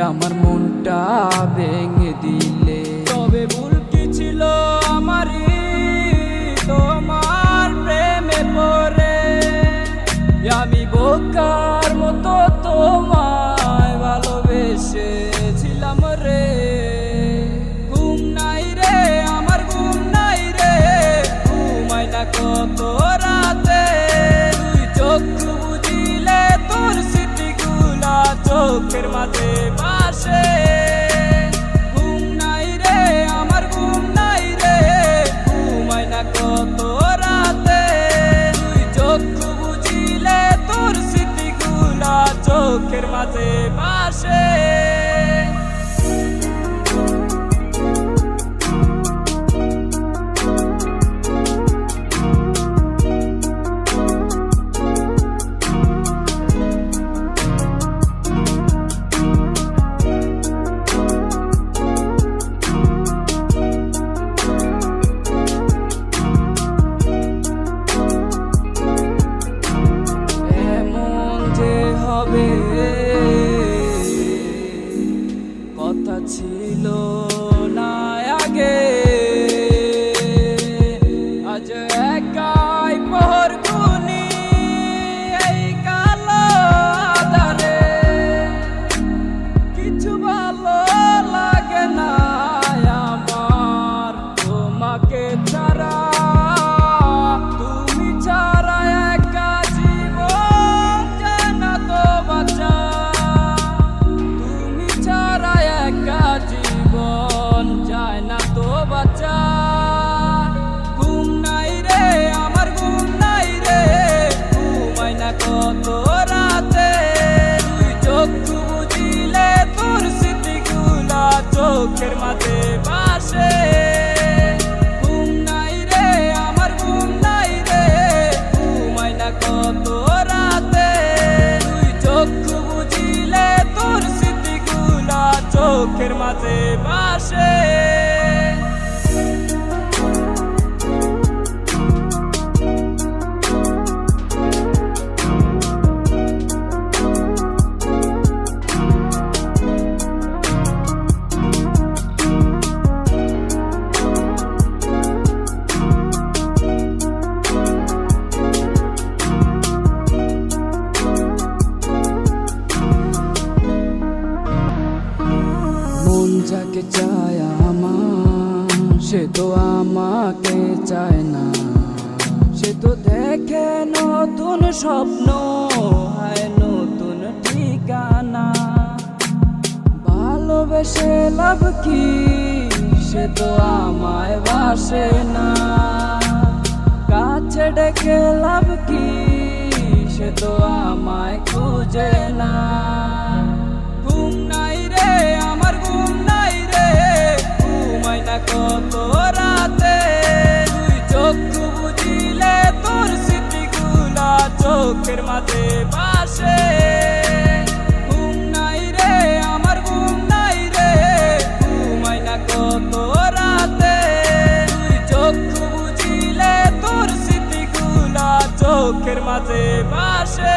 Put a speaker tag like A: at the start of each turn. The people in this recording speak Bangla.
A: আমার মনটা ভেঙে দিলে। তবে ভুল কি ছিল আমারই? তোমার প্রেমে পড়ে। আমি বোকার চোখের মাঝে বাসে। resurrect চোখের মাঝে বাসে যাকে চায় আমার, সে তো আমাকে চায় না। সে তো দেখে নতুন স্বপ্ন, হয় নতুন ঠিকানা। ভালোবেসে লাভ কি, সে তো আমায় বাসে না। কাছে ডেকে লাভ কি, সে তো আমায় খুঁজে না। ঘুম নাই রে, আমার ঘুম নাই। না বুঝিলে তোর চোখের মাঝে বাসে ঘুম নাই রে, আমার ঘুম নাই রে, ঘুমাই না বুঝিলে তোর চোখের মাঝে বাসে